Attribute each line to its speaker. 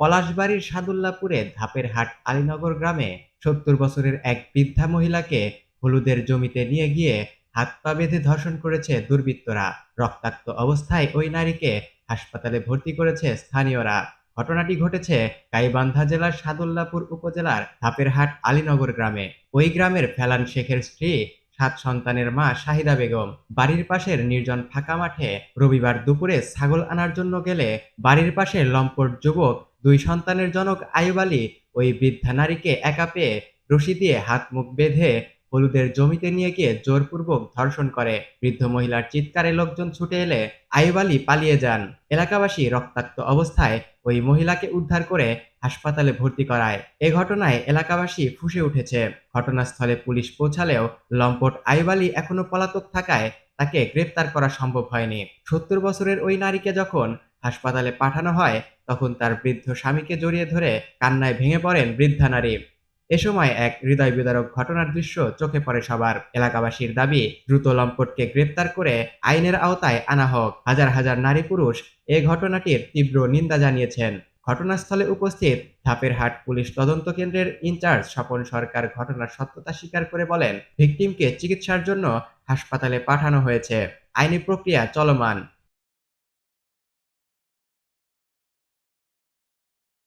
Speaker 1: পলাশবাড়ির সাদুল্লাপুরে ধাপের হাট আলীনগর গ্রামে সত্তর বছরের এক বৃদ্ধা মহিলাকে হলুদের জমিতে নিয়ে গিয়ে হাত পা বেঁধে ধর্ষণ করেছে দুর্বৃত্তরা। রক্তাক্ত অবস্থায় ওই নারীকে হাসপাতালে ভর্তি করেছে স্থানীয়রা। ঘটনাটি ঘটেছে গাইবান্ধা জেলার সাদুল্লাপুর উপজেলার ধাপেরহাট আলীনগর গ্রামে। ওই গ্রামের ফেলান শেখের স্ত্রী, সাত সন্তানের মা শাহিদা বেগম। বাড়ির পাশের নির্জন ফাঁকা মাঠে রবিবার দুপুরে ছাগল আনার জন্য গেলে বাড়ির পাশে লম্পট যুবক দুই সন্তানের জনক আয়ুব আলী ওই বৃদ্ধা নারীকে একা পেয়ে রশি দিয়ে হাত মুখ বেঁধে হলুদের জমিতে নিয়ে গিয়ে জোরপূর্বক ধর্ষণ করে। বৃদ্ধ মহিলার চিৎকারে লোকজন ছুটে এলে আয়ুব আলী পালিয়ে যান। এলাকাবাসী রক্তাক্ত অবস্থায় ওই মহিলাকে উদ্ধার করে হাসপাতালে ভর্তি করায়। এ ঘটনায় এলাকাবাসী ফুঁসে উঠেছে। ঘটনাস্থলে পুলিশ পৌঁছালেও লম্পট আয়ুব আলী এখনও পলাতক থাকায় তাকে গ্রেপ্তার করা সম্ভব হয়নি। সত্তর বছরের ওই নারীকে যখন হাসপাতালে পাঠানো হয়, তখন তার বৃদ্ধ স্বামীকে জড়িয়ে ধরে কান্নায় ভেঙে পড়েন বৃদ্ধা নারী। এ সময় এক হৃদয় বিদারক ঘটনার দৃশ্য চোখে পড়ে সবার। এলাকাবাসীর দাবি, দ্রুত লম্পটকে গ্রেপ্তার করে আইনের আওতায় আনা হোক। হাজার হাজার নারী পুরুষ এ ঘটনাটির তীব্র নিন্দা জানিয়েছেন। ঘটনাস্থলে উপস্থিত ধাপেরহাট পুলিশ তদন্ত কেন্দ্রের ইনচার্জ স্বপন সরকার ঘটনার সত্যতা স্বীকার করে বলেন, ভিকটিমকে চিকিৎসার জন্য হাসপাতালে পাঠানো হয়েছে। আইনি প্রক্রিয়া চলমান।